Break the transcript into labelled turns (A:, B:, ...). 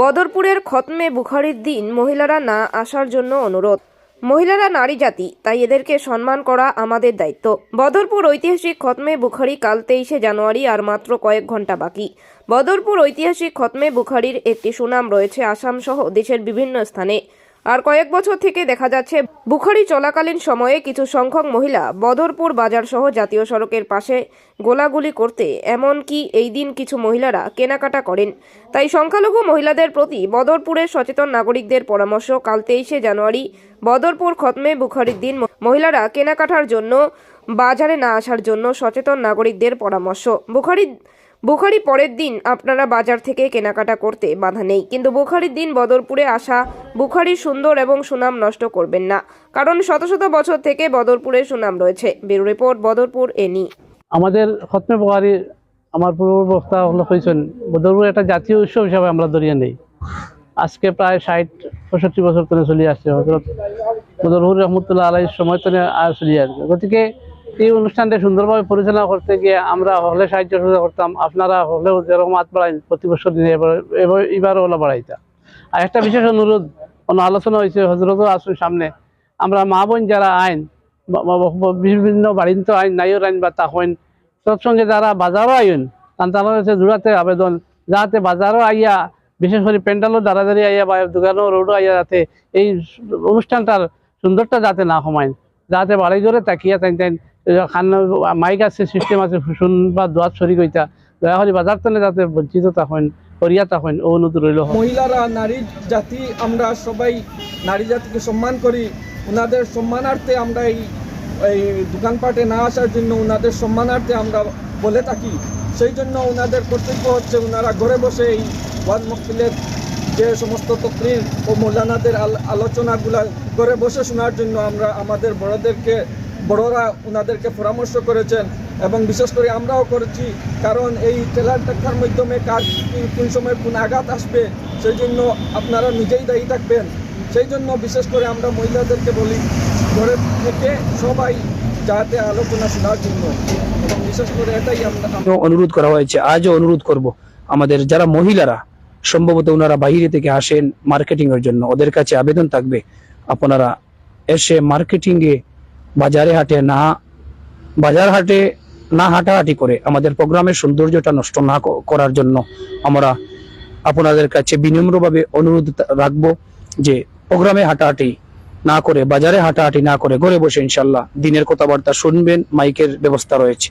A: বদরপুরের খতমে বুখারির দিন মহিলারা না আসার জন্য অনুরোধ। মহিলারা নারী জাতি, তাই এদেরকে সম্মান করা আমাদের দায়িত্ব। বদরপুর ঐতিহাসিক খতমে বুখারি কাল তেইশে জানুয়ারি আর মাত্র কয়েক ঘণ্টা বাকি। বদরপুর ঐতিহাসিক খতমে বুখারির একটি সুনাম রয়েছে আসাম সহ দেশের বিভিন্ন স্থানে। আর কয়েক বছর থেকে দেখা যাচ্ছে, বুখারি চলাকালীন সময়ে কিছু সংখ্যক মহিলা বদরপুর বাজার সহ জাতীয় সড়কের পাশে গোলাগুলি করতে, এমনকি এই দিন কিছু মহিলারা কেনাকাটা করেন। তাই সংখ্যালঘু মহিলাদের প্রতি বদরপুরের সচেতন নাগরিকদের পরামর্শ, কাল তেইশে জানুয়ারি বদরপুর খতমে বুখারির দিন মহিলারা কেনাকাটার জন্য, বাজারে না আসার জন্য সচেতন নাগরিকদের পরামর্শ। বুখারি বুখারি পরের দিন আপনারা বাজার থেকে কেনাকাটা করতে বাধা নেই। কিন্তু বুখারির দিন বদরপুরে আসা বুখারির সুন্দর এবং সুনাম নষ্ট করবেন না। কারণ শত শত বছর থেকে বদরপুরের সুনাম রয়েছে। ব্যুরো রিপোর্ট, বদরপুর এনি
B: আমাদের খতমে বহারি আমার পূর্ব বক্তা হলো হয়েছেন বদরপুর একটা জাতীয় উৎসব হিসাবে আমরা ধরিয়ে নেই। আজকে প্রায় ষাট, পঁয়ষট্টি বছর ধরে চলে আসছে হজরত বদরপুর রহমতুল্লাহ আলাইয়ের সময় তো আর চলে আসবে। গতিকে এই অনুষ্ঠানটা সুন্দরভাবে পরিচালনা করতে গিয়ে আমরা হলে সাহায্য সহযোগিতা করতাম। আপনারা হলেও যেরকম হাত বাড়াই প্রতি বছর এবারও হলো বাড়াইতা। আর একটা বিশেষ অনুরোধ কোনো আলোচনা হয়েছে হজরতও আসুন সামনে। আমরা মা বোন যারা আইন বিভিন্ন বাড়িন্ত আইন, নাইয়ের আইন বা তাহইন সৎসঙ্গে যারা বাজারও আইন তারা হচ্ছে জোড়াতে আবেদন, যাতে বাজারও আইয়া, বিশেষ করে প্যান্ডালও দাঁড়াদাঁড়ি আইয়া বা দোকানও, রোডও আইয়া যাতে এই অনুষ্ঠানটার সুন্দরটা যাতে না কমায় যাতে বাড়ি ধরে তাকিয়া তাই তাই মাইক আছে সিস্টেম আছে, শুন বা দোয়াত শরীর হইতা দয়া করে বাজার তলে যাতে বঞ্চিত থাকেন করিয়া ও অনুরোধ রইল
C: মহিলারা, নারী জাতি, আমরা সবাই নারী জাতিকে সম্মান করি। ওনাদের সম্মানার্থে আমরা এই এই দোকানপাটে না আসার জন্য ওনাদের সম্মানার্থে আমরা বলে থাকি। সেই জন্য ওনাদের কর্তব্য হচ্ছে ওনারা ঘরে বসে এই ওয়াজ মকফিলের যে সমস্ত তকরির ও মৌলানাদের আলোচনাগুলা ঘরে বসে শোনার জন্য আমরা আমাদের বড়দেরকে বড়রা ওনাদেরকে পরামর্শ করেছেন এবং বিশেষ করে আমরাও করেছি, কারণ এই ট্রেলার দেখার মাধ্যমে কার কি- কোন সময় কোন আঘাত আসবে, সেই জন্য আপনারা নিজেই দায়ী থাকবেন। সেই জন্য বিশেষ করে আমরা মহিলাদেরকে বলি, ঘরে থেকে সবাই যাতে আলোচনা শোনার জন্য। এবং বিশেষ করে এটাই আমরা
D: অনুরোধ করা হয়েছে, আজও অনুরোধ করব আমাদের যারা মহিলারা সম্ভবত ওনারা বাইরে থেকে আসেন মার্কেটিং এর জন্য, ওদের কাছে আবেদন থাকবে। আপনারা এসে মার্কেটিং এ বাজারে হাটে না, বাজার হাটে না হাঁটাহাঁটি করে আমাদের প্রোগ্রামের সৌন্দর্যটা নষ্ট না করার জন্য আমরা আপনাদের কাছে বিনম্রভাবে অনুরোধ রাখব যে প্রোগ্রামে হাঁটাহাঁটি না করে, বাজারে হাঁটাহাঁটি না করে ঘরে বসে ইনশাল্লাহ দিনের কথাবার্তা শুনবেন, মাইকের ব্যবস্থা রয়েছে।